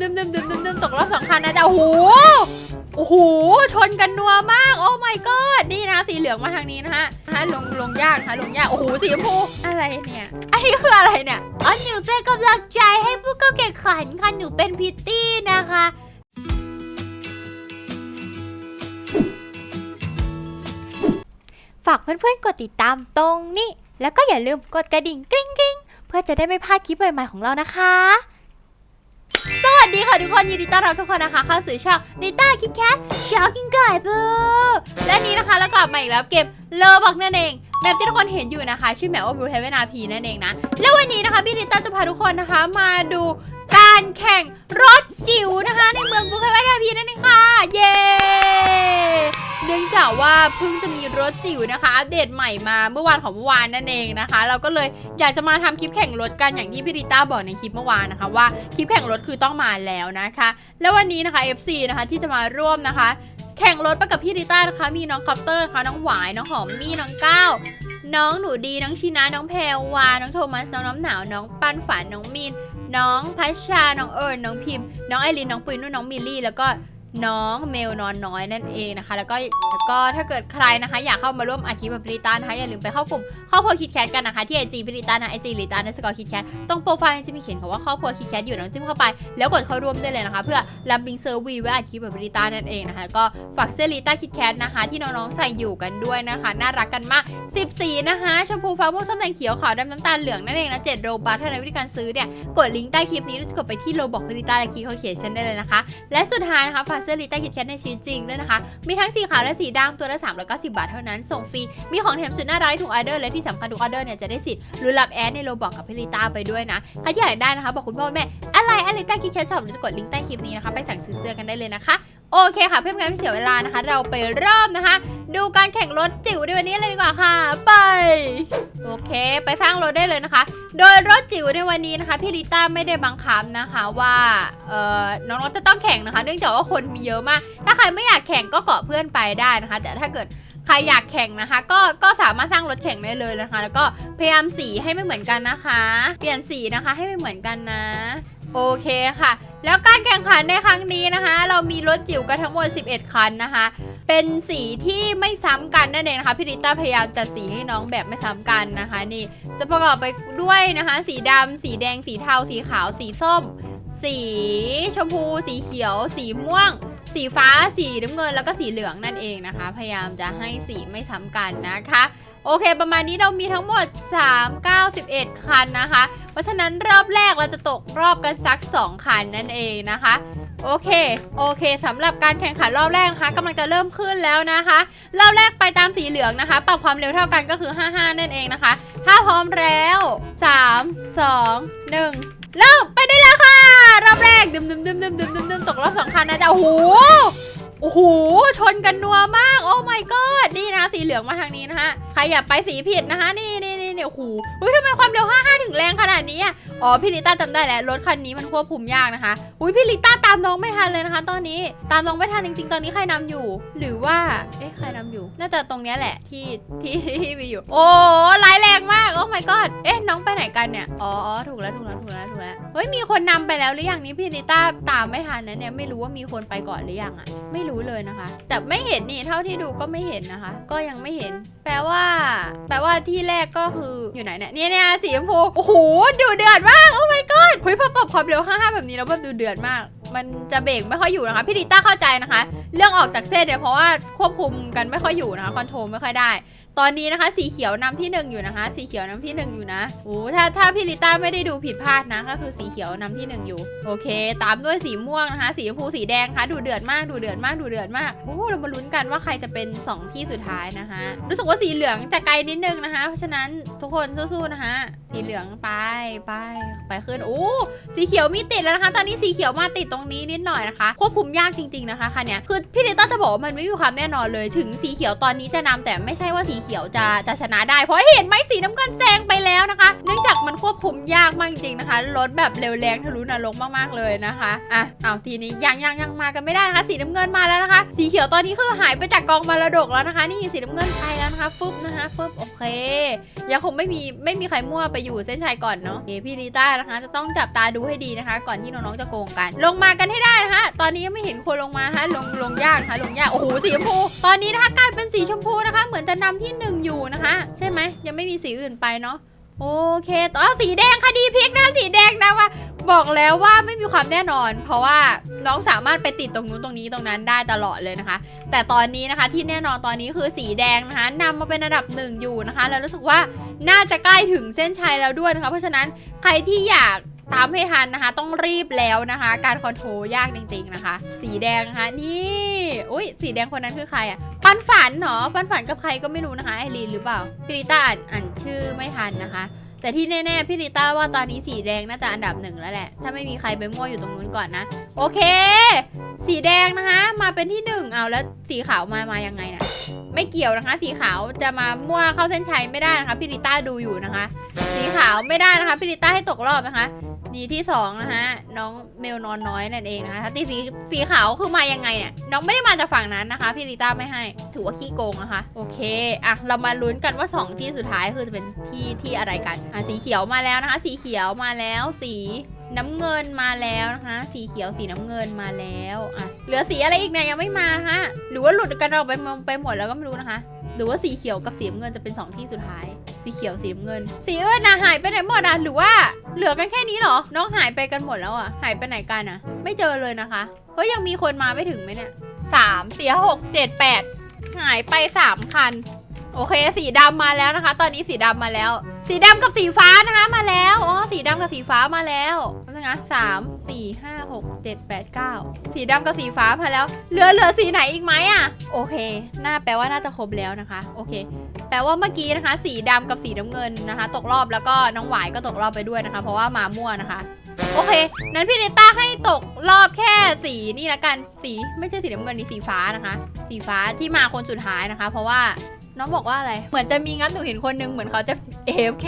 ดึมดึมดึมดึมดึมตกรอบสองคันนะจ๊ะโอ้โหโอ้โหชนกันนัวมาก โอ้ my god นี่นะสีเหลืองมาทางนี้นะฮะฮะลงลงยากนะคะลงยาก โอ้โหสีชมพูอะไรเนี่ยอันนี้คืออะไรเนี่ยอ๋อหนูเป็นกำลังใจให้ผู้เข้าแข่งขันค่ะหนูเป็นพิตตี้นะคะฝากเพื่อนๆกดติดตามตรงนี้ แล้วก็อย่าลืมกดกระดิ่งกริ๊งกริ๊งเพื่อจะได้ไม่พลาดคลิปใหม่ๆของเรานะคะ สวัสดีค่ะทุกคนยินดีต้อนรับทุกคนนะคะเข้าสู่ช่องดิต้าคิดแคทชาวกินไก่เบอร์และนี้นะคะเรากลับมาอีกแล้วเกมเลอบอกนั่นเองแมปที่ทุกคนเห็นอยู่นะคะ ชื่อแมปว่าบรูเทเวนาพีนั่นเองนะ แล้ววันนี้นะคะพี่ดิต้าจะพาทุกคนนะคะมาดูการแข่งรถจิ๋วนะคะ ในเมืองบรูเทเวนาพีนั่นเองค่ะ เย้ เนื่องจากว่าเพิ่งจะมีรถจิ๋วนะคะอัปเดตใหม่มาเมื่อวานของเมื่อวานนั่นเองนะคะ เราก็เลยอยากจะมาทำคลิปแข่งรถกันอย่างที่พี่ริต้าบอกในคลิปเมื่อวานนะคะ ว่าคลิปแข่งรถคือต้องมาแล้วนะคะ แล้ววันนี้นะคะ FC นะคะที่จะมาร่วมนะคะ แข่งรถไปกับพี่ริต้านะคะ มีน้องคอปเตอร์นะคะน้องหวายน้องหอมมี่น้องก้าวน้องหนูดีน้องชินะน้องแพรวา น้องโทมัส น้องน้ำหนาว น้องปันฝัน น้องมีน น้องพัชชา น้องเอิญน้องพิมพ์ น้องไอริน น้องปุยนุ่น น้องมิลลี่ แล้วก็ น้องเมลนอนน้อยนั่นเองนะคะ แล้วก็แล้วก็ถ้าเกิดใครนะคะ อยากเข้ามาร่วมอาชีพกับพิริตานะคะอย่าลืมไปเข้ากลุ่มครอบครัวคิดแคทกันนะคะที่ไอจีพิริตานะไอจีลิตาในสกอร์คิดแคทตรงโปรไฟล์จะมีเขียนคำว่าครอบครัวคิดแคทอยู่น้องจิ้มเข้าไป แล้วกดเข้าร่วมได้เลยนะคะ เพื่อรับบิงเซอร์วีไว้อาชีพกับพิริตานั่นเองนะคะก็ฝากเสื้อลิตาคิดแคทนะคะ ที่น้องๆใส่อยู่กันด้วยนะคะ น่ารักกันมาก10สีนะคะชมพูฟ้าม่วงส้มแดงเขียวขาวดำน้ำตาลเหลืองนั่นเองนะ7โรบัสถ้าในวิธีการซื้อเนี่ยกดลิงก์ใต้คลิปนี้แล้วกดไปที่โลบอกลิต้าและคีย์เขาเขียนชันได้เลยนะคะ และสุดท้ายนะคะฝากเสื้อลิต้าคิดแคทในชีวิตจริงด้วยนะคะ มีทั้งสีขาวและสีดำตัวละ390บาทเท่านั้นส่งฟรี มีของแถมสุดน่ารักถูกออเดอร์และที่สำคัญทุกออเดอร์เนี่ยจะได้สิทธิ์รุ้นรับแอดในโลบอกกับพี่ลิต้าไปด้วยนะใครที่อยากได้นะคะ บอกคุณพ่อแม่อะไรอะไรลิต้าคิดแคทชอบหรือจะกดลิงก์ใต้คลิปนี้นะคะไปสั่งซื้อเสื้อกันได้เลยนะคะ โอเคค่ะเพื่อไม่ให้เสียเวลานะคะ เราไปเริ่มนะคะ ดูการแข่งรถจิ๋วในวันนี้เลยดีกว่าค่ะ ไป โอเค ไปสร้างรถได้เลยนะคะ โดยรถจิ๋วในวันนี้นะคะพี่ลิต้าไม่ได้บังคับนะคะว่าเอ่อน้องๆจะต้องแข่งนะคะ เนื่องจากว่าคนมีเยอะมาก ถ้าใครไม่อยากแข่งก็เกาะเพื่อนไปได้นะคะ แต่ถ้าเกิดใครอยากแข่งนะคะ ก็ก็สามารถสร้างรถแข่งได้เลยนะคะ แล้วก็พยายามสีให้ไม่เหมือนกันนะคะ เปลี่ยนสีนะคะให้ไม่เหมือนกันนะ โอเคค่ะ แล้วการแข่งขันในครั้งนี้นะคะ เรามีรถจิ๋วกันทั้งหมด 11 คันนะคะ เป็นสีที่ไม่ซ้ำกันนั่นเองนะคะพี่ริต้าพยายามจัดสีให้น้องแบบไม่ซ้ำกันนะคะ นี่จะประกอบไปด้วยนะคะ สีดำสีแดง สีเทา สีขาว สีส้ม สีชมพู สีเขียว สีม่วง สีฟ้า สีน้ำเงินแล้วก็สีเหลืองนั่นเองนะคะ พยายามจะให้สีไม่ซ้ำกันนะคะ โอเค ประมาณนี้เรามีทั้งหมด 3 9 1 คันนะคะ เพราะฉะนั้นรอบแรกเราจะตกรอบกันสัก 2 คันนั่นเองนะคะ โอเค โอเคสำหรับการแข่งขันรอบแรกนะคะกำลังจะเริ่มขึ้นแล้วนะคะ รอบแรกไปตามสีเหลืองนะคะ ปรับความเร็วเท่ากันก็คือ 55 นั่นเองนะคะ ถ้าพร้อมแล้ว 3 2 1 เริ่มไปได้แล้วค่ะ รอบแรกดึมดึมดึมดึมดึมดึมดึมตกรอบสองคันนะจ๊ะโอ้โห โอ้โหชนกันนัวมาก โอ้ my god นี่นะสีเหลืองมาทางนี้นะฮะ ใครอย่าไปสีผิดนะคะนี่นี่ นี่นี่โอ้โหเฮ้ยทำไมความเร็ว 55 ถึงแรงขนาดนี้อะอ๋อพี่ลิต้าจำได้แล้วรถคันนี้มันควบคุมยากนะคะอุ้ยพี่ลิต้าตามน้องไม่ทันเลยนะคะ ตอนนี้ตามน้องไม่ทันจริงๆ ตอนนี้ใครนำอยู่ หรือว่าเอ๊ะใครนำอยู่ น่าจะตรงนี้แหละที่ที่ที่มีอยู่ โอ้ร้ายแรงมากโอ้ my god เอ๊ะน้องไปไหนกันเนี่ยอ๋อถูกแล้วถูกแล้วถูกแล้วถูกแล้วเฮ้ยมีคนนำไปแล้วหรือยังนี่พี่ลิต้าตามไม่ทันนะเนี่ยไม่รู้ว่ามีคนไปก่อนหรือยังอะไม่รู้เลยนะคะ แต่ไม่เห็นนี่เท่าที่ดูก็ไม่เห็นนะคะ ก็ยังไม่เห็น แปลว่า แปลว่าที่แรกก็คืออยู่ไหนเนี่ยเนี่ยเนี่ยสีชมพูโอ้โหดูเดือดมากโอ้ my god เฮ้ยพอปรับความเร็ว55แบบนี้แล้วแบบดูเดือดมาก มันจะเบรกไม่ค่อยอยู่นะคะพี่ดิต้าเข้าใจนะคะ เรื่องออกจากเส้นเนี่ยเพราะว่าควบคุมกันไม่ค่อยอยู่นะคะคอนโทรลไม่ค่อยได้ ตอนนี้นะคะ สีเขียวนำที่หนึ่งอยู่นะคะ สีเขียวนำที่หนึ่งอยู่นะโอ้ถ้าถ้าพี่ลิต้าไม่ได้ดูผิดพลาดนะก็คือสีเขียวนำที่หนึ่งอยู่ โอเค ตามด้วยสีม่วงนะคะ สีชมพูสีแดงนะคะดูเดือดมากดูเดือดมากดูเดือดมากโอ้เรามาลุ้นกันว่าใครจะเป็น 2 ที่สุดท้ายนะคะรู้สึกว่าสีเหลืองจะไกลนิดนึงนะคะ เพราะฉะนั้นทุกคนสู้ๆนะคะสีเหลืองไปไปไปขึ้นโอ้สีเขียวมีติดแล้วนะคะ ตอนนี้สีเขียวมาติดตรงนี้นิดหน่อยนะคะควบคุมยากจริง ๆนะคะคันเนี้ยคือพี่ลิต้าจะบอกว่ามันไม่มีความแน่นอนเลยถึงสีเขียวตอนนี้จะนำแต่ไม่ใช่ว่าสีเขียวขียวจะจะชนะได้ เพราะเห็นไหมสีน้ำเงินแซงไปแล้วนะคะ เนื่องจากมันควบคุมยากมากจริงนะคะรถแบบเร็วแรงทะลุนรกมากๆเลยนะคะอะเอาทีนี้ยังยังยังมากันไม่ได้นะคะสีน้ำเงินมาแล้วนะคะ สีเขียวตอนนี้คือหายไปจากกองมรดกแล้วนะคะ นี่สีน้ำเงินไปแล้วนะคะฟึบนะคะฟึบโอเคยังคงไม่มีไม่มีใครมั่วไปอยู่เส้นชัยก่อนเนาะโอพี่ลิต้านะคะ จะต้องจับตาดูให้ดีนะคะ ก่อนที่น้องๆจะโกงกัน ลงมากันให้ได้นะคะ ตอนนี้ยังไม่เห็นคนลงมานะคะลงลงยากนะคะลงยากโอ้โหสีชมพู ตอนนี้นะคะกลายเป็นสีชมพูนะคะ เหมือนจะนำที่หนึ่งอยู่นะคะ ใช่ไหมยังไม่มีสีอื่นไปเนาะโอเคต่อสีแดงคดีพลิกนะสีแดงนะว่า บอกแล้วว่าไม่มีความแน่นอน เพราะว่าน้องสามารถไปติดตรงนู้นตรงนี้ตรงนั้นได้ตลอดเลยนะคะ แต่ตอนนี้นะคะที่แน่นอนตอนนี้คือสีแดงนะคะนำมาเป็นอันดับหนึ่งอยู่นะคะ แล้วรู้สึกว่าน่าจะใกล้ถึงเส้นชัยแล้วด้วยนะคะ เพราะฉะนั้นใครที่อยาก ตามให้ทันนะคะ ต้องรีบแล้วนะคะ การคอนโทรลยากจริงๆนะคะ สีแดงนะคะนี่อุ้ยสีแดงคนนั้นคือใครอะปันฝันเหรอปันฝันกับใครก็ไม่รู้นะคะไอรีนหรือเปล่าพิริต้าอ่านอ่านชื่อไม่ทันนะคะ แต่ที่แน่ๆพี่ลิต้าว่าตอนนี้สีแดงน่าจะอันดับหนึ่งแล้วแหละ ถ้าไม่มีใครไปมั่วอยู่ตรงนู้นก่อนนะ โอเค สีแดงนะคะ มาเป็นที่หนึ่งเอาแล้วสีขาวมามายังไงนะไม่เกี่ยวนะคะ สีขาวจะมามั่วเข้าเส้นชัยไม่ได้นะคะพี่ลิต้าดูอยู่นะคะ สีขาวไม่ได้นะคะพี่ลิต้าให้ตกรอบนะคะ นี่ที่สองนะคะน้องเมลนอนน้อยนั่นเองนะคะถ้าตีสีสีขาวคือมายังไงเนี่ยน้องไม่ได้มาจากฝั่งนั้นนะคะ พี่ลิต้าไม่ให้ ถือว่าขี้โกงนะคะ โอเคอะเรามาลุ้นกันว่า 2 ที่สุดท้ายคือจะเป็นที่ที่อะไรกันอะสีเขียวมาแล้วนะคะ สีเขียวมาแล้วสีน้ำเงินมาแล้วนะคะ สีเขียวสีน้ำเงินมาแล้วอะเหลือสีอะไรอีกเนี่ยยังไม่มานะคะหรือว่าหลุดกันออกไปมองไปหมดแล้วก็ไม่รู้นะคะ หรือว่าสีเขียวกับสีเงินจะเป็นสองที่สุดท้าย สีเขียวสีเงิน สีอื่นนะหายไปไหนหมดอะหรือว่าเหลือกันแค่นี้เหรอ น้องหายไปกันหมดแล้วอะ หายไปไหนกันอะ ไม่เจอเลยนะคะเฮ้ยยังมีคนมาไม่ถึงไหมเนี่ยสามสี่หกเจ็ดแปดหายไปสามคัน โอเคสีดำมาแล้วนะคะ ตอนนี้สีดำมาแล้ว สีดำกับสีฟ้านะคะมาแล้วอ๋อสีดำกับสีฟ้ามาแล้วนะสามสี่ห้าหก เจ็ดแปดเก้าสีดำกับสีฟ้ามาแล้ว เหลือเหลือสีไหนอีกไหมอะ โอเค น่าแปลว่าน่าจะครบแล้วนะคะ โอเค แปลว่าเมื่อกี้นะคะ สีดำกับสีน้ำเงินนะคะ ตกรอบแล้วก็น้องหวายก็ตกรอบไปด้วยนะคะ เพราะว่ามามั่วนะคะ โอเค นั้นพี่เนต้าให้ตกรอบแค่สีนี่ละกัน สีไม่ใช่สีน้ำเงินนี่สีฟ้านะคะ สีฟ้าที่มาคนสุดท้ายนะคะ เพราะว่าน้องบอกว่าอะไร เหมือนจะมีงั้นหนูเห็นคนนึงเหมือนเขาจะ AFK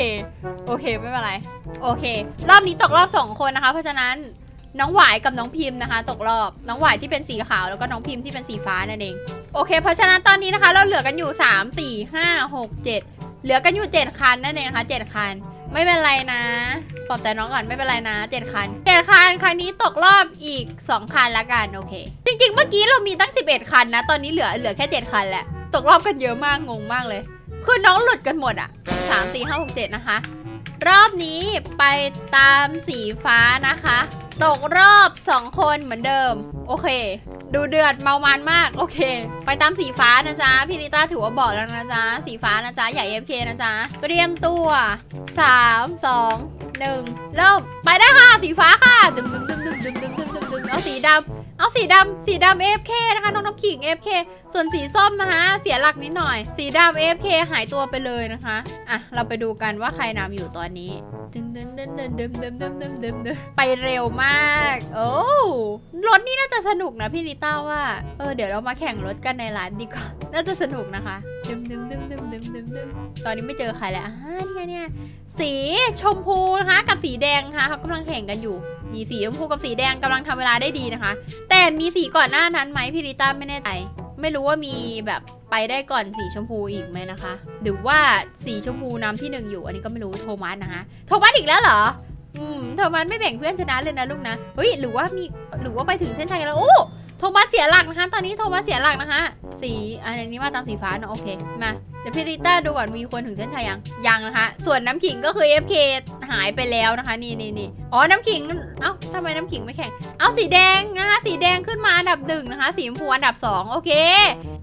โอเคไม่เป็นไร โอเค รอบนี้ตกรอบสองคนนะคะ เพราะฉะนั้น น้องหวายกับน้องพิมพ์นะคะ ตกรอบ น้องหวายที่เป็นสีขาวแล้วก็น้องพิมพ์ที่เป็นสีฟ้านั่นเอง โอเค เพราะฉะนั้นตอนนี้นะคะ เราเหลือกันอยู่ 3 4 5 6 7 เหลือกันอยู่ 7 คันนั่นเองนะคะ7คัน ไม่เป็นไรนะปลอบใจน้องก่อนไม่เป็นไรนะ7คัน7คันครั้งนี้ตกรอบอีก 2 คันละกันโอเค จริง ๆ เมื่อกี้เรามีตั้ง 11 คันนะ ตอนนี้เหลือเหลือแค่ 7 คันแหละ ตกรอบกันเยอะมากงงมากเลย คือน้องหลุดกันหมดอะ3 4 5 6 7 นะคะ รอบนี้ไปตามสีฟ้านะคะ ตกรอบ 2 คนเหมือนเดิม โอเค ดูเดือดเมามันมาก โอเค ไปตามสีฟ้านะจ๊ะ พี่ลิต้าถือว่าบอกแล้วนะจ๊ะ สีฟ้านะจ๊ะใหญ่ FK นะจ๊ะ เตรียมตัว 3 2 1 เริ่ม ไปได้ค่ะ สีฟ้าค่ะดึมดึมดึมดึมดึมดึมดึมดึมดึมเอาสีดำ เอาสีดำสีดำ AFK นะคะน้องน้ำขิง AFK ส่วนสีส้มนะคะ เสียหลักนิดหน่อย สีดำ AFK หายตัวไปเลยนะคะอะเราไปดูกันว่าใครนำอยู่ตอนนี้เดึมเดึมเดึมเดึมดึมดึมดึมดึมดึมดึมไปเร็วมาก โอ้รถนี่น่าจะสนุกนะพี่ลิต้าว่าเออเดี๋ยวเรามาแข่งรถกันในร้านดีกว่าน่าจะสนุกนะคะเดึมเดึมเดึมเดึมเดึมเดึมเดึมตอนนี้ไม่เจอใครแล้วอ่านี่ไงเนี่ยสีชมพูนะคะกับสีแดงนะคะเขากำลังแข่งกันอยู่ มีสีชมพูกับสีแดงกำลังทำเวลาได้ดีนะคะ แต่มีสีก่อนหน้านั้นไหมพี่ลิต้าไม่แน่ใจ ไม่รู้ว่ามีแบบไปได้ก่อนสีชมพูอีกไหมนะคะ หรือว่าสีชมพูนำที่หนึ่งอยู่ อันนี้ก็ไม่รู้โทมัสนะคะโทมัสอีกแล้วเหรอ อืมโทมัสไม่แบ่งเพื่อนชนะเลยนะลูกนะ เฮ้ยหรือว่ามีหรือว่าไปถึงเส้นชัยแล้วโอ้ โทมัสเสียหลักนะคะ ตอนนี้โทมัสเสียหลักนะคะ สีอันนี้มาตามสีฟ้าเนอะโอเค มา เดี๋ยวพี่ริต้าดูก่อนมีคนถึงเส้นชัยยัง ยังนะคะ ส่วนน้ำขิงก็คือ FK หายไปแล้วนะคะ นี่นี่นี่อ๋อ น้ำขิง เอ้าทำไมน้ำขิงไม่แข่ง เอาสีแดงนะคะ สีแดงขึ้นมาอันดับหนึ่งนะคะ สีชมพูอันดับสองโอเค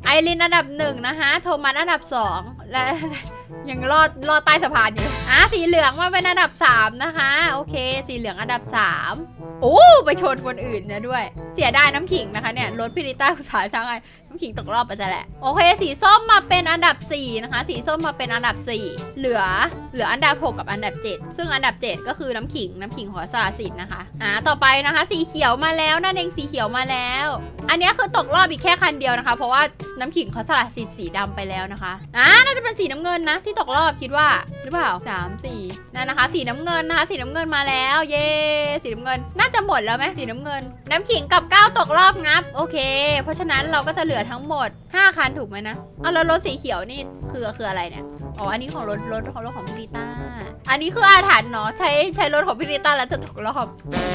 ไอรินอันดับหนึ่งนะคะ โทมัสอันดับสองและ ยังรอดรอดใต้สะพานอยู่อะสีเหลืองมาเป็นอันดับ 3 นะคะ โอเค สีเหลืองอันดับ 3 โอ้ ไปชนคนอื่นนะด้วย เสียดายน้ำขิงนะคะเนี่ย รถพิริต้าสายทางไงน้ำขิงตกรอบไปซะแหละ โอเค สีส้มมาเป็นอันดับ 4 นะคะ สีส้มมาเป็นอันดับ 4 เหลือ เหลืออันดับ 6 กับอันดับ 7 ซึ่งอันดับ 7 ก็คือน้ำขิง น้ำขิงของสารสินนะคะ อ่า ต่อไปนะคะ สีเขียวมาแล้วนั่นเองสีเขียวมาแล้ว อันนี้คือตกรอบอีกแค่คันเดียวนะคะ เพราะว่าน้ำขิงเขาสละสิทธิ์สีดำไปแล้วนะคะ อ่า น่าจะเป็นสีน้ำเงินนะ ที่ตกรอบคิดว่า หรือเปล่าสามสีนั่นนะคะ สีน้ำเงินนะคะ สีน้ำเงินมาแล้ว เย้ สีน้ำเงิน น่าจะหมดแล้วไหมสีน้ำเงิน น้ำขิงกับก้าตกรอบงับ โอเค เพราะฉะนั้นเราก็จะเหลือทั้งหมด 5 คันถูกไหมนะเอาแล้วรถสีเขียวนี่คือคืออะไรเนี่ย อ๋อ อันนี้ของรถรถของรถของพี่ลิต้า อันนี้คืออาถรรพ์เนาะ ใช้ใช้รถของพี่ลิต้าแล้วจะตกรอบ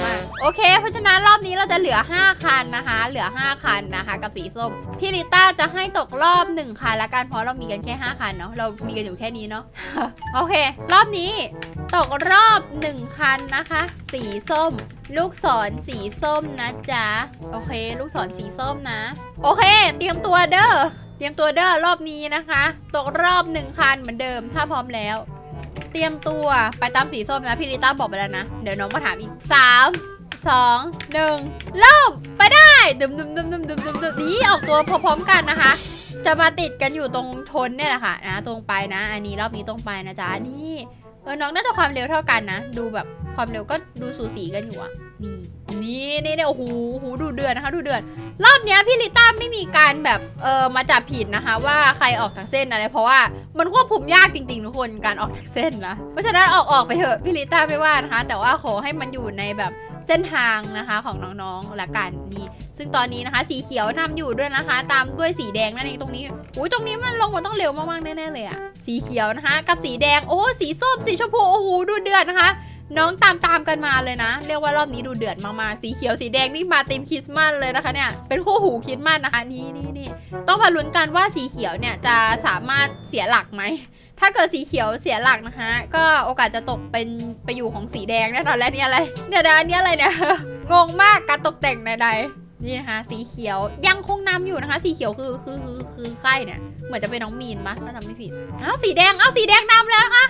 มากโอเค เพราะฉะนั้นรอบนี้เราจะเหลือ 5 คันนะคะ เหลือ 5 คันนะคะ กับสีส้ม พี่ลิต้าจะให้ตกรอบ 1 คันละกันเพราะเรามีกันแค่ 5 คันเนาะ เรามีกันอยู่แค่นี้เนาะ โอเค รอบนี้ตกรอบ 1 คันนะคะ สีส้ม ลูกศรสีส้มนะจ๊ะ โอเค ลูกศรสีส้มนะ โอเค เตรียมตัวเด้อ เตรียมตัวเด้อรอบนี้นะคะ ตกรอบหนึ่งคันเหมือนเดิม ถ้าพร้อมแล้ว เตรียมตัวไปตามสีส้มนะพี่ลิต้าบอกไปแล้วนะ เดี๋ยวน้องมาถามอีกสามสองหนึ่งเริ่มไปได้ดึมดึมดึมดึมดึมดึมดึมนี่ออกตัวพร้อมๆกันนะคะ จะมาติดกันอยู่ตรงชนเนี่ยแหละค่ะนะตรงไปนะ อันนี้รอบนี้ตรงไปนะจ๊ะนี่เออน้องน่าจะความเร็วเท่ากันนะ ดูแบบ ความเร็วก็ดูสูสีกันอยู่อะนี่นี่นี่เนี่ยโอ้โหโอ้โหดูเดือดนะคะดูเดือดรอบเนี้ยพี่ลิต้าไม่มีการแบบเออมาจับผิดนะคะ ว่าใครออกจากเส้นอะไรเพราะว่ามันควบคุมยากจริงๆทุกคนการออกจากเส้นนะเพราะฉะนั้นออกออกไปเถอะพี่ลิต้าไม่ว่านะคะ แต่ว่าขอให้มันอยู่ในแบบเส้นทางนะคะของน้องๆละกันนี่ซึ่งตอนนี้นะคะ สีเขียวนำอยู่ด้วยนะคะ ตามด้วยสีแดงนั่นเองตรงนี้อุ้ยตรงนี้มันลงมาต้องเร็วมากๆแน่ๆเลยอะสีเขียวนะคะ กับสีแดงโอ้สีส้มสีชมพูโอ้โหดูเดือดนะคะ น้องตามตามกันมาเลยนะ เรียกว่ารอบนี้ดูเดือดมากๆสีเขียวสีแดงนี่มาเต็มคริสต์มาสเลยนะคะเนี่ยเป็นคู่หูคริสต์มาสนะคะนี่นี่นี่ต้องมาลุ้นกันว่าสีเขียวเนี่ยจะสามารถเสียหลักไหมถ้าเกิดสีเขียวเสียหลักนะคะ ก็โอกาสจะตกเป็นไปอยู่ของสีแดงแน่นอนและนี่อะไรเนี่ยนะอันนี้อะไรเนี่ยงงมากการตกแต่งใดๆนี่นะคะสีเขียวยังคงนำอยู่นะคะ สีเขียวคือคือคือคือใครเนี่ยเหมือนจะเป็นน้องมีนปะถ้าจำไม่ผิดอ้าวสีแดงอ้าวสีแดงนำแล้วนะคะ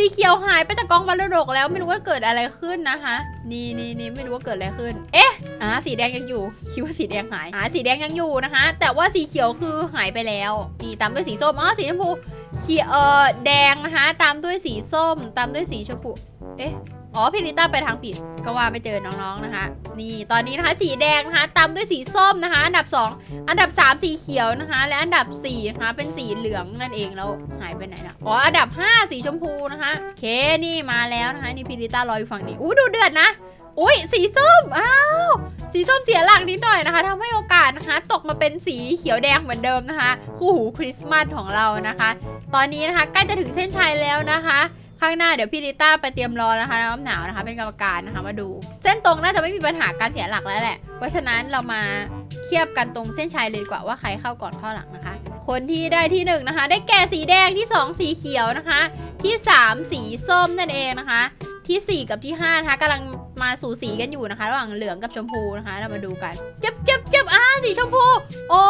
สีเขียวหายไปจากกองมรดกแล้วไม่รู้ว่าเกิดอะไรขึ้นนะคะ นี่นี่นี่ไม่รู้ว่าเกิดอะไรขึ้น เอ๊ะอ่าสีแดงยังอยู่ คิดว่าสีแดงหายอ่าสีแดงยังอยู่นะคะ แต่ว่าสีเขียวคือหายไปแล้วนี่ตามด้วยสีส้มอ๋อสีชมพูเขียวเออแดงนะคะ ตามด้วยสีส้ม ตามด้วยสีชมพู เอ๊ะ อ๋อพี่ลิต้าไปทางผิดก็ว่าไม่เจอน้องๆนะคะ นี่ตอนนี้นะคะสีแดงนะคะตามด้วยสีส้มนะคะ อันดับสองอันดับ 3 สีเขียวนะคะ และอันดับ4นะคะเป็นสีเหลืองนั่นเองแล้วหายไปไหนนะอ๋ออันดับ 5 สีชมพูนะคะเคนี่มาแล้วนะคะนี่พิริต้ารออยู่ฝั่งนี้อู้ดูเดือดนะอุ้ยสีส้มอ้าวสีส้มเสียหลักนิดหน่อยนะคะทำให้โอกาสนะคะ ตกมาเป็นสีเขียวแดงเหมือนเดิมนะคะคู่หูคริสต์มาสของเรานะคะ ตอนนี้นะคะใกล้จะถึงเส้นชัยแล้วนะคะ ข้างหน้าเดี๋ยวพี่ลิต้าไปเตรียมรอนะคะน้ำหนาวนะคะ เป็นกรรมการนะคะมาดู เส้นตรงน่าจะไม่มีปัญหาการเสียหลักแล้วแหละ เพราะฉะนั้นเรามาเทียบกันตรงเส้นชัยเลยดีกว่าว่าใครเข้าก่อนเข้าหลังนะคะ คนที่ได้ที่หนึ่งนะคะ ได้แก่สีแดงที่สองสีเขียวนะคะ ที่สามสีส้มนั่นเองนะคะ ที่สี่กับที่ห้านะคะกำลังมาสู่สีกันอยู่นะคะ ระหว่างเหลืองกับชมพูนะคะ เรามาดูกันจับจับจับอ่าสีชมพู โอ้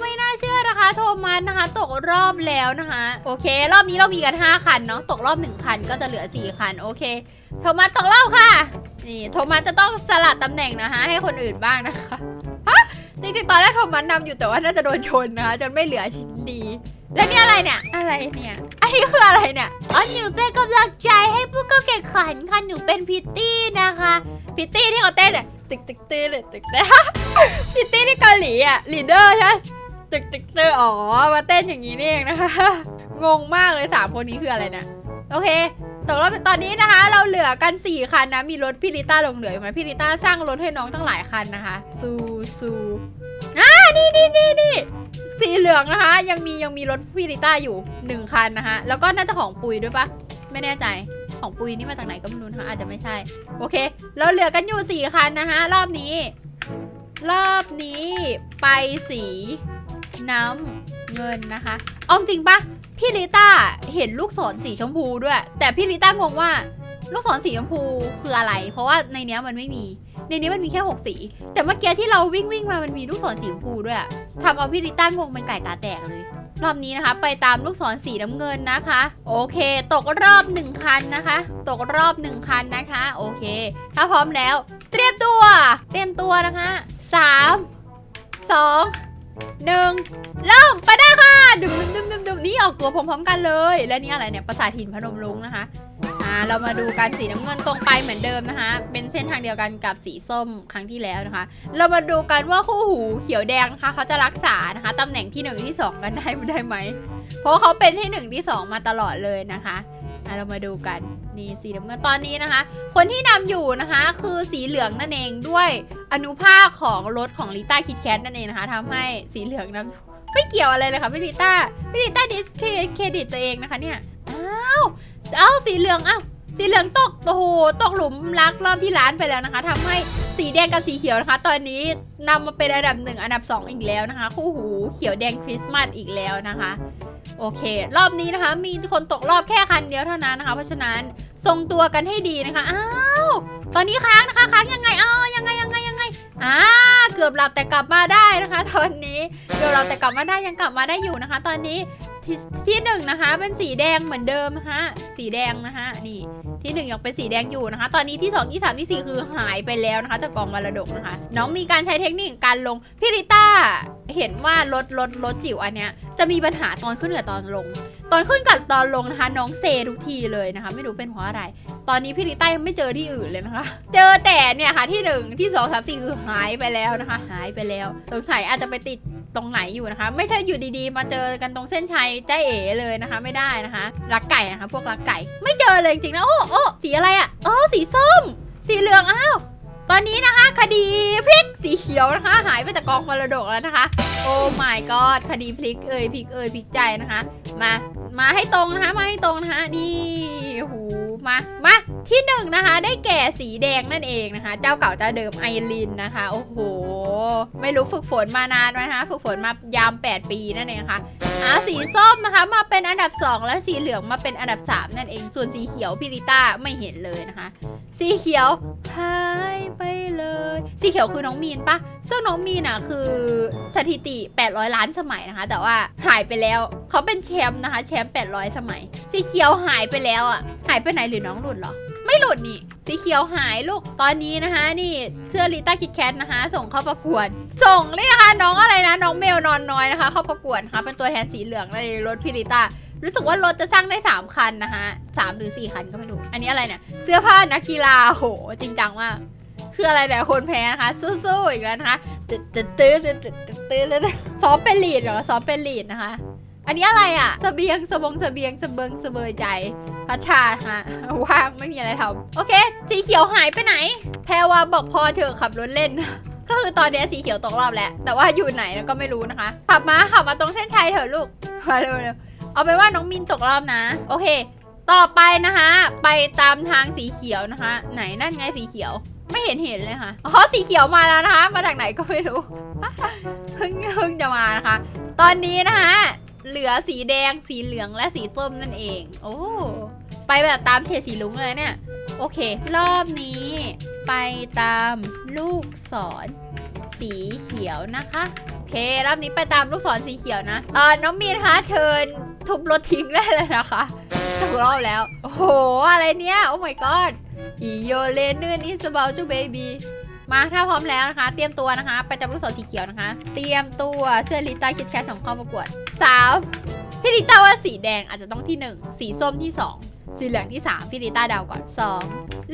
ไม่น่าเชื่อนะคะ โทมัสนะคะ ตกรอบแล้วนะคะ โอเค รอบนี้เรามีกัน 5 คันเนาะตกรอบ1คันก็จะเหลือ 4 คัน โอเค โทมัสตกรอบค่ะ นี่โทมัสจะต้องสลัดตำแหน่งนะคะ ให้คนอื่นบ้างนะคะฮะจริงๆตอนแรกโทมัสนำอยู่แต่ว่าน่าจะโดนชนนะคะ จนไม่เหลือชิ้นดี แล้วนี่อะไรเนี่ย อะไรเนี่ยอันนี้คืออะไรเนี่ยอ๋อหนูเป็นกำลังใจให้ผู้เข้าแข่งขันค่ะหนูเป็นพิตตี้นะคะพิตตี้ที่เขาเต้นอะตึกตึกตื้อเลยตึกเต้พิตตี้ที่เกาหลีอะลีดเดอร์ใช่ไหมตึกตึกตื้ออ๋อมาเต้นอย่างนี้นี่เองนะคะงงมากเลยสามคนนี้คืออะไรเนี่ย โอเคตกรอบตอนนี้นะคะ เราเหลือกัน 4 คันนะ มีรถพี่ลิต้าลงเหลืออยู่ไหมพี่ลิต้าสร้างรถให้น้องตั้งหลายคันนะคะ ซูซูอ่านี่นี่นี่นี่สีเหลืองนะคะ ยังมียังมีรถพี่ลิต้าอยู่หนึ่งคันนะคะ แล้วก็น่าจะของปุยด้วยปะไม่แน่ใจของปุยนี่มาจากไหนก็ไม่รู้นะคะอาจจะไม่ใช่ โอเค เราเหลือกันอยู่ 4 คันนะคะรอบนี้ รอบนี้ไปสีน้ำเงินนะคะเอาจริงปะ พี่ลิต้าเห็นลูกศรสีชมพูด้วย แต่พี่ลิต้างงว่าลูกศรสีชมพูคืออะไร เพราะว่าในเนี้ยมันไม่มี ในนี้มันมีแค่ 6 สี แต่เมื่อกี้ที่เราวิ่งวิ่งมามันมีลูกศรสีชมพูด้วยทำเอาพี่ลิต้างงเป็นไก่ตาแตกเลย รอบนี้นะคะ ไปตามลูกศรสีน้ำเงินนะคะ โอเค ตกรอบหนึ่งคันนะคะ ตกรอบหนึ่งคันนะคะ โอเค ถ้าพร้อมแล้ว เตรียมตัว เตรียมตัวนะคะสามสอง หนึ่งเริ่มไปได้ค่ะดุมดุมดุมดุมนี่ออกตัวพร้อมๆกันเลย และนี่อะไรเนี่ยปราสาทหินพนมรุ้งนะคะอ่าเรามาดูกันสีน้ำเงินตรงไปเหมือนเดิมนะคะ เป็นเส้นทางเดียวกันกับสีส้มครั้งที่แล้วนะคะ เรามาดูกันว่าคู่หูเขียวแดงนะคะเขาจะรักษานะคะตำแหน่งที่หนึ่งที่สองกันได้ได้ไหมเพราะเขาเป็นที่หนึ่งที่สองมาตลอดเลยนะคะอะเรามาดูกัน นี่สีน้ำเงินตอนนี้นะคะ คนที่นำอยู่นะคะ คือสีเหลืองนั่นเองด้วยอนุภาคของรถของลิต้าคิดแคทนั่นเองนะคะทำให้สีเหลืองนั้นไม่เกี่ยวอะไรเลยค่ะพี่ลิต้าพี่ลิต้าดิสเครดิตตัวเองนะคะเนี่ยอ้าวเอ้าสีเหลืองอ้าวสีเหลืองตกโอ้โหตกหลุมรักรอบที่ร้านไปแล้วนะคะทำให้สีแดงกับสีเขียวนะคะ ตอนนี้นำมาเป็นอันดับหนึ่งอันดับสองอีกแล้วนะคะ คู่หูเขียวแดงคริสต์มาสอีกแล้วนะคะ โอเค รอบนี้นะคะ มีคนตกรอบแค่คันเดียวเท่านั้นนะคะ เพราะฉะนั้นทรงตัวกันให้ดีนะคะ อ้าว ตอนนี้ค้างนะคะค้างยังไงอ้าวยังไงยังไงยังไง อ่า เกือบหลับแต่กลับมาได้นะคะ ตอนนี้เกือบหลับแต่กลับมาได้ยังกลับมาได้อยู่นะคะ ตอนนี้ที่ที่หนึ่งนะคะ เป็นสีแดงเหมือนเดิมนะคะสีแดงนะคะนี่ที่หนึ่งยังเป็นสีแดงอยู่นะคะ ตอนนี้ที่สองที่สามที่สี่คือหายไปแล้วนะคะจากกองมรดกนะคะ น้องมีการใช้เทคนิคการลงพี่ริต้าเห็นว่ารถรถรถจิ๋วอันเนี้ย จะมีปัญหาตอนขึ้นกับตอนลง ตอนขึ้นกับตอนลงนะคะ น้องเซทุกทีเลยนะคะ ไม่รู้เป็นเพราะอะไร ตอนนี้พี่ริต้ายังไม่เจอที่อื่นเลยนะคะ เจอแต่เนี่ยค่ะที่หนึ่งที่สองสามสี่คือหายไปแล้วนะคะ หายไปแล้วสงสัยอาจจะไปติดตรงไหนอยู่นะคะ ไม่ใช่อยู่ดีๆ มาเจอกันตรงเส้นชัยใจเอ๋เลยนะคะ ไม่ได้นะคะลักไก่นะคะพวกลักไก่ ไม่เจอเลยจริงๆนะโอ้โอ้สีอะไรอะ่ะอ๋อสีส้ม สีเหลืองอ้าวตอนนี้นะคะ คดีพลิก สีเขียวนะคะ หายไปจากกองมรดกแล้วนะคะ โอ้ my god คดีพลิกเอ่ยพลิกเอ่ยพลิกใจนะคะ มา มาให้ตรงนะคะ มาให้ตรงนะคะ นี่หู มา มาที่หนึ่งนะคะ ได้แก่สีแดงนั่นเองนะคะ เจ้าเก่าเจ้าเดิมไอรินนะคะ โอ้โห ไม่รู้ฝึกฝนมานานไหมนะคะ ฝึกฝนมายาม 8 ปีนั่นเองค่ะอาสีส้มนะคะ มาเป็นอันดับ 2 และสีเหลืองมาเป็นอันดับ 3 นั่นเอง ส่วนสีเขียวพิริต้าไม่เห็นเลยนะคะ สีเขียวหายไปเลย สีเขียวคือน้องมีนปะซึ่งน้องมีนอะคือสถิติ 800 ล้านสมัยนะคะ แต่ว่าหายไปแล้ว เขาเป็นแชมป์นะคะ แชมป์800 สมัย สีเขียวหายไปแล้วอะ หายไปไหนหรือี๋ยวน้องหลุดเหรอ ไม่หลุดนี่สีเขียวหายลูก ตอนนี้นะคะ นี่เชื่อลิต้าคิดแคทนะคะ ส่งเข้าประกวด ส่งเลยนะคะ น้องอะไรนะ น้องเมลนอนน้อยนะคะ เข้าประกวดนะคะเป็นตัวแทนสีเหลืองในรถพิริต้ารู้สึกว่ารถจะสร้างได้ 3 คันนะคะสามหรือ4คันก็ไม่รู้ อันนี้อะไรเนี่ย เสื้อผ้านักกีฬาโห จริงจังมาก คืออะไรแต่คนแพ้นะคะ สู้ๆอีกแล้วนะคะ ตึ๊ดตึ๊ดตึ๊ดตึ๊ดตึ๊ดตึ๊ดซ้อมเป็นลีดเหรอซ้อมเป็นลีดนะคะ อันนี้อะไรอะเสบียงสบงเสบียงเสเบิงเสเบยใจพัชชาฮะว่างไม่มีอะไรทำโอเค สีเขียวหายไปไหน แพรว่าบอกพอเถอขับรถเล่น ก็คือตอนนี้สีเขียวตกรอบแล้ว แต่ว่าอยู่ไหนแล้วก็ไม่รู้นะคะ ขับมาขับมาตรงเส้นชัยเถอะลูกมาเร็วๆเอาไปนว่าน้องมินตกรอบนะ โอเค ต่อไปนะคะ ไปตามทางสีเขียวนะคะ ไหนนั่นไงสีเขียวไม่เห็นเห็นเลยค่ะ อ๋อ สีเขียวมาแล้วนะคะ มาจากไหนก็ไม่รู้ เพิ่งเพิ่งจะมานะคะ ตอนนี้นะคะ เหลือสีแดง สีเหลืองและสีส้มนั่นเอง โอ้ ไปแบบตามเฉดสีลุ้งเลยเนี่ย โอเค รอบนี้ไปตามลูกศรสีเขียวนะคะ โอเค รอบนี้ไปตามลูกศรสีเขียวนะ เออน้องมีนคะเชิญทุบรถทิ้งได้เลยนะคะตกรอบแล้ว โอ้โห อะไรเนี่ย โอ้ my god อีโยเลนเนอร์นี่สบาวจูเบบี มาถ้าพร้อมแล้วนะคะ เตรียมตัวนะคะไปจับลูกศรสีเขียวนะคะ เตรียมตัวเสื้อลิต้าคิดแคทส่งเข้าประกวดสาวพี่ลิต้าว่าสีแดงอาจจะต้องที่หนึ่งสีส้มที่สองสีเหลืองที่สามพี่ลิต้าเดาก่อนสอง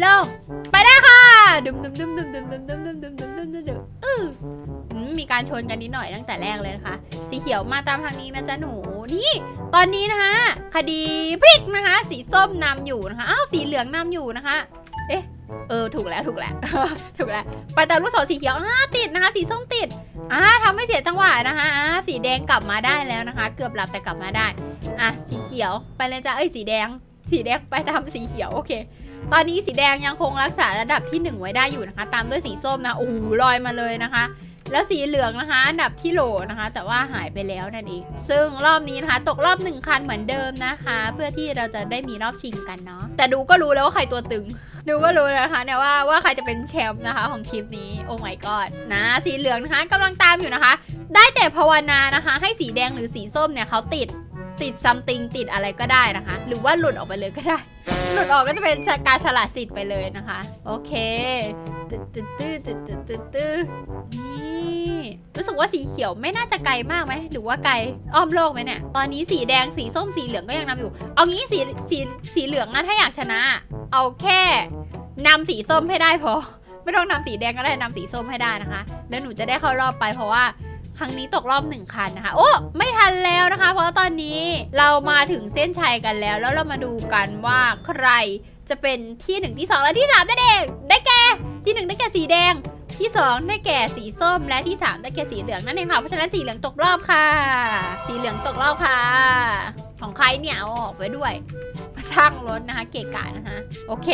เริ่มไปได้ค่ะดุมดุมดุมดุมดุมดุมดุมดุมดุมดุมดุมดุมดุมอือมีการชนกันนิดหน่อยตั้งแต่แรกเลยนะคะ สีเขียวมาตามทางนี้นะจ๊ะหนูนี่ ตอนนี้นะคะ คดีพลิกนะคะ สีส้มนำอยู่นะคะอ้าวสีเหลืองนำอยู่นะคะ เอ๊ะ เออ ถูกแล้ว ถูกแล้ว ถูกแล้ว ไปตามลูกศรสีเขียวอ่าติดนะคะ สีส้มติดอ่าทำไม่เสียจังหวะนะคะอ่าสีแดงกลับมาได้แล้วนะคะ เกือบหลับแต่กลับมาได้ อะ สีเขียว ไปเลยจ้าเอ้ย สีแดง สีแดงไปตามสีเขียว โอเค ตอนนี้สีแดงยังคงรักษาระดับที่หนึ่งไว้ได้อยู่นะคะ ตามด้วยสีส้มนะ โอ้โหลอยมาเลยนะคะ แล้วสีเหลืองนะคะอันดับที่โหลนะคะ แต่ว่าหายไปแล้วนั่นเอง ซึ่งรอบนี้นะคะ ตกรอบหนึ่งคันเหมือนเดิมนะคะ เพื่อที่เราจะได้มีรอบชิงกันเนาะแต่ดูก็รู้แล้วว่าใครตัวตึงดูก็รู้แล้วนะคะเนี่ยว่าว่าใครจะเป็นแชมป์นะคะของคลิปนี้โอ้ my god นะสีเหลืองนะคะกำลังตามอยู่นะคะ ได้แต่ภาวนานะคะ ให้สีแดงหรือสีส้มเนี่ยเขาติด ติดซัมติงติดอะไรก็ได้นะคะ หรือว่าหลุดออกไปเลยก็ได้ หลุดออกก็จะเป็นการสละสิทธิ์ไปเลยนะคะ โอเคตึ๊ดตึ๊ดตึ๊ดตึ๊ดตึ๊ดตึ๊ดตึ๊ดนี่รู้สึกว่าสีเขียวไม่น่าจะไกลมากไหมหรือว่าไกลอ้อมโลกไหมเนี่ยตอนนี้สีแดงสีส้มสีเหลืองก็ยังนำอยู่ เอางี้สีสีสีเหลืองนะถ้าอยากชนะ เอาแค่นำสีส้มให้ได้พอไม่ต้องนำสีแดงก็ได้นำสีส้มให้ได้นะคะ แล้วหนูจะได้เข้ารอบไปเพราะว่า รั้งนี้ตกรอบหนึ่งคันนะคะ โอ้ ไม่ทันแล้วนะคะ เพราะตอนนี้เรามาถึงเส้นชัยกันแล้ว แล้วเรามาดูกันว่าใครจะเป็นที่หนึ่งที่สองและที่สามได้เองได้แก่ที่หนึ่งได้แก่สีแดงที่สองได้แก่สีส้มและที่สามได้แก่สีเหลืองนั่นเองค่ะเพราะฉะนั้นสีเหลืองตกรอบค่ะ สีเหลืองตกรอบค่ะ ของใครเนี่ยเอาออกไปด้วยมาสร้างรถนะคะ เกะกะนะคะ โอเค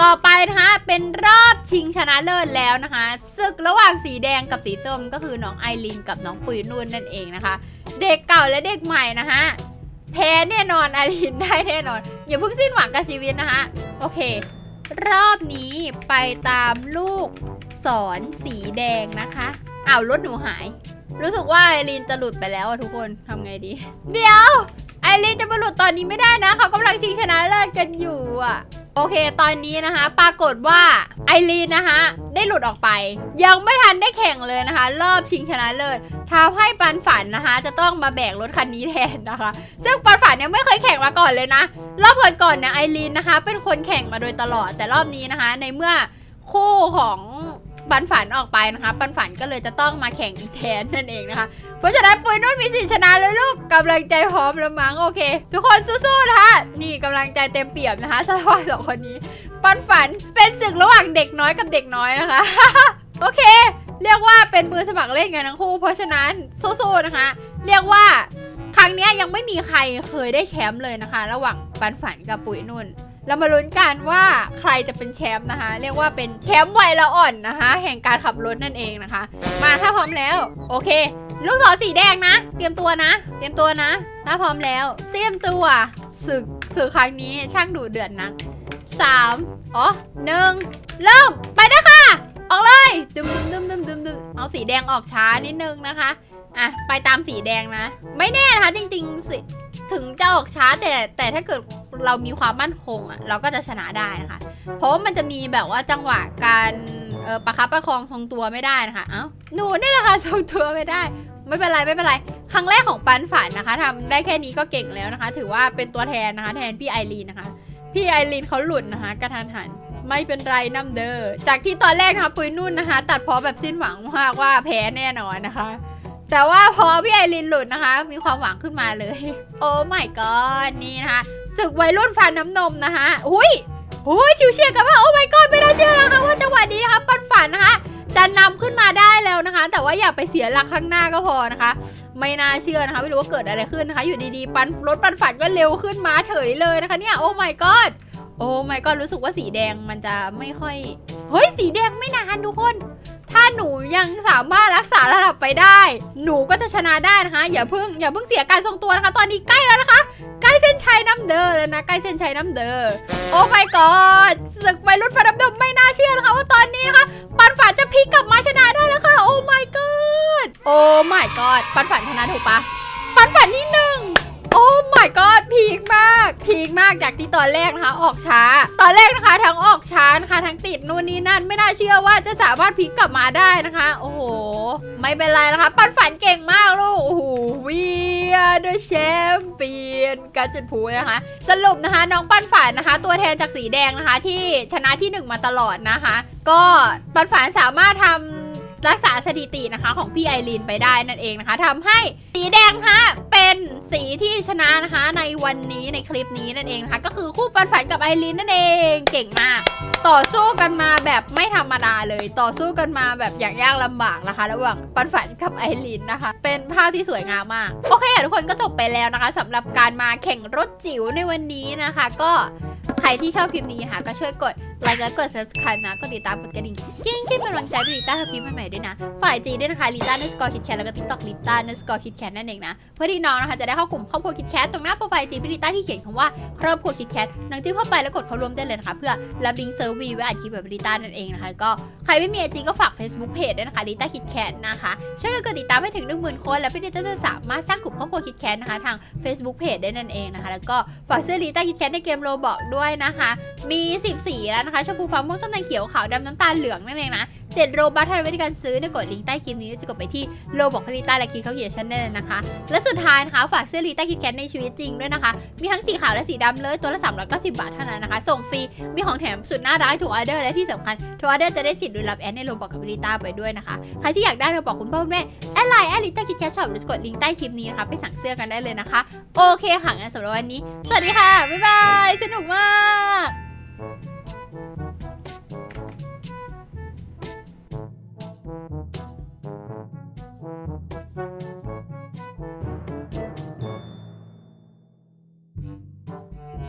ต่อไปนะคะเป็นรอบชิงชนะเลิศแล้วนะคะศึกระหว่างสีแดงกับสีส้มก็คือน้องไอรินกับน้องปุยนุ่นนั่นเองนะคะ เด็กเก่าและเด็กใหม่นะคะแพ้แน่นอนไอรินได้แน่นอน อย่าเพิ่งสิ้นหวังกับชีวิตนะคะโอเค รอบนี้ไปตามลูกศรสีแดงนะคะอ้าวรถหนูหาย รู้สึกว่าไอรีนจะหลุดไปแล้วอะทุกคนทำไงดี เดี๋ยว ไอรีนจะมาหลุดตอนนี้ไม่ได้นะเขากำลังชิงชนะเลิศกันอยู่อะโอเค ตอนนี้นะคะ ปรากฏว่าไอรีนนะคะ ได้หลุดออกไป ยังไม่ทันได้แข่งเลยนะคะ รอบชิงชนะเลิศทำให้ปันฝันนะคะ จะต้องมาแบกรถคันนี้แทนนะคะ ซึ่งปันฝันเนี่ยไม่เคยแข่งมาก่อนเลยนะ รอบก่อนๆเนี่ยไอรีนนะคะ เป็นคนแข่งมาโดยตลอด แต่รอบนี้นะคะ ในเมื่อคู่ของปันฝันออกไปนะคะ ปันฝันก็เลยจะต้องมาแข่งแทนนั่นเองนะคะ เพราะฉะนั้นปุยนุ่นมีสิทธิชนะเลยลูกกำลังใจพร้อมแล้วมั้งโอเค ทุกคนสู้ๆนะคะนี่กำลังใจเต็มเปี่ยมนะคะสำหรับสองคนนี้ปันฝันเป็นศึกระหว่างเด็กน้อยกับเด็กน้อยนะคะ โอเค เรียกว่าเป็นมือสมัครเล่นกันทั้งคู่ เพราะฉะนั้นสู้ๆนะคะ เรียกว่าครั้งนี้ยยังไม่มีใครเคยได้แชมป์เลยนะคะ ระหว่างปันฝันกับปุ๋ยนุ่นเรามาลุ้นกันว่าใครจะเป็นแชมป์นะคะ เรียกว่าเป็นแชมป์วัยละอ่อนนะคะ แห่งการขับรถนั่นเองนะคะ มาถ้าพร้อมแล้ว โอเค ลูกศรสีแดงนะ เตรียมตัวนะ เตรียมตัวนะ ถ้าพร้อมแล้ว เตรียมตัวศึกศึกครั้งนี้ช่างดุเดือดนะสามอ๋อหนึ่งเริ่มไปนะค่ะ ออกเลยดึมดึมดึมดึมดึมเอาสีแดงออกช้านิดนึงนะคะอะไปตามสีแดงนะ ไม่แน่นะคะ จริงๆสิถึงจะออกช้าแต่แต่ถ้าเกิดเรามีความมั่นคงอะเราก็จะชนะได้นะคะ เพราะว่ามันจะมีแบบว่าจังหวะการ เออประคับประคองทรงตัวไม่ได้นะคะ เอ้า หนูนี่แหละค่ะทรงตัวไม่ได้ ไม่เป็นไรไม่เป็นไร ครั้งแรกของปันฝันนะคะทำได้แค่นี้ก็เก่งแล้วนะคะ ถือว่าเป็นตัวแทนนะคะ แทนพี่ไอรีนนะคะ พี่ไอรีนเขาหลุดนะคะกระทันหันไม่เป็นไรน้ำเดอจากที่ตอนแรกนะคะปุยนุ่นนะคะ ตัดเพอแบบสิ้นหวังมากว่าแพ้แน่นอนนะคะ แต่ว่าพอพี่ไอรินหลุดนะคะ มีความหวังขึ้นมาเลย โอ้ my god นี่นะคะศึกวัยรุ่นฟันน้ำนมนะคะ อุ้ย โอ้ยชิวเชียกันว่าโอ้ my god ไม่น่าเชื่อนะคะว่าจังหวะนี้นะคะปันฝันนะคะจะนำขึ้นมาได้แล้วนะคะ แต่ว่าอย่าไปเสียหลักข้างหน้าก็พอนะคะ ไม่น่าเชื่อนะคะ ไม่รู้ว่าเกิดอะไรขึ้นนะคะ อยู่ดีๆปันรถปันฝันก็เร็วขึ้นมาเฉยเลยนะคะเนี่ยโอ้ my god โอ้ my god รู้สึกว่าสีแดงมันจะไม่ค่อย เฮ้ย สีแดงไม่นานทุกคน ถ้าหนูยังสามารถรักษาระดับไปได้ หนูก็จะชนะได้นะคะ อย่าเพิ่งอย่าเพิ่งเสียการทรงตัวนะคะ ตอนนี้ใกล้แล้วนะคะ ล้เส้นชัยน้ำเดอแล้วนะใกล้เส้นชัยน้ำเดอโอ้ my god ศึกวัยรุ่นฟันดำดมไม่น่าเชื่อนะคะว่าตอนนี้นะคะปันฝันจะพลิกกลับมาชนะได้แล้วค่ะโอ้ my god โอ้ my god ปันฝันชนะถูกปะปันฝันที่หนึ่ง โอ้ my god พีคมาก พีคมากจากที่ตอนแรกนะคะ ออกช้า ตอนแรกนะคะ ทั้งออกช้านะคะ ทั้งติดนู่นนี่นั่น ไม่น่าเชื่อว่าจะสามารถพลิกกลับมาได้นะคะ โอ้โห ไม่เป็นไรนะคะ ปันฝันเก่งมากลูก โอ้โห we are the champion การจุดพลุนะคะ สรุปนะคะ น้องปันฝันนะคะ ตัวแทนจากสีแดงนะคะ ที่ชนะที่หนึ่งมาตลอดนะคะ ก็ปันฝันสามารถทำรักษาสถิตินะคะของพี่ไอรีนไปได้นั่นเองนะคะทำให้สีแดงนะคะเป็นสีที่ ชนะนะคะในวันนี้ในคลิปนี้นั่นเองนะคะก็คือคู่ปันฝันกับไอรีนนั่นเองเก่งมาก ต่อสู้กันมาแบบไม่ธรรมดาเลย ต่อสู้กันมาแบบอย่างยากลำบากนะคะ ระหว่างปันฝันกับไอรีนนะคะ เป็นภาพที่สวยงามมาก โอเคทุกคนก็จบไปแล้วนะคะสำหรับการมาแข่งรถจิ๋วในวันนี้นะคะ ก็ใครที่ชอบคลิปนี้นะคะก็ช่วยกดไลค์และกด subscribe นะกดติดตามกดกระดิ่งกิ้งกิ้งเป็นกำลังใจให้ลิต้าทำคลิปใหม่ๆด้วยนะ ฝ่ายจีด้วยนะคะลิต้าเนสกอร์คิดแคทแล้วก็ทิกต็อกลิต้าเนสกอร์คิดแคทนั่นเองนะเพื่อที่น้องนะคะจะได้เข้ากลุ่มครอบครัวคิดแคทตรงหน้าโปรไฟล์จีพิลิต้าที่เขียนคำว่าครอบครัวคิดแคทน้องจิ้มเข้าไปแล้วกดเข้าร่วมได้เลยนะคะ เพื่อรับลิงก์เซอร์วีไว้อัดคลิปแบบลิต้านั่นเองนะคะ ก็ใครไม่มีไอจีก็ฝาก Facebook Page ด้วยนะคะลิต้าคิดแคทนะคะช่วยกันกดติดตามให้ถึง1 0,000คนแล้วพี่ลิต้าจะสามารถสร้างกลุ่มครอบครัวคิดแคทนะคะทาง Facebook Page ได้นั่นเองนะคะ แล้วก็ฝากเสื้อลิต้าคิดแคทในเกมโรบอกด้วยนะคะ มี10สีแล้วนะคะชมพูฟ้าม่วงต้นแดงเขียวขาวดำน้ำตาลเหลืองนั่นเองนะ 7โรบัคเท่านั้นวิธีการซื้อเนี่ยกดลิงก์ใต้คลิปนี้จะกดไปที่โลบอกลิต้และคลิกเขาเขียนชั้นได้เลยนะคะ และสุดท้ายนะคะฝากเสื้อลีต้คิดแคทในชีวิตจริงด้วยนะคะ มีทั้งสีขาวและสีดำเลยตัวละ390บาทเท่านั้นนะคะ ส่งฟรี มีของแถมสุดน่ารักถูกออเดอร์และที่สำคัญถูกออเดอร์จะได้สิทธิ์ดูรับแอนในโลบอกกับลิต้าไปด้วยนะคะ ใครที่อยากได้เราบอกคุณพ่อคุณแม่แอดไลน์แอดลิต้าคิดแคทช็อปหรือกดลิงก์ใต้คลิปนี้นะคะไปสั่งเสื้อกันได้เลยนะคะ โอเคค่ะงั้นสำหรับวันนี้ สวัสดีค่ะบ๊ายบายสนุกมาก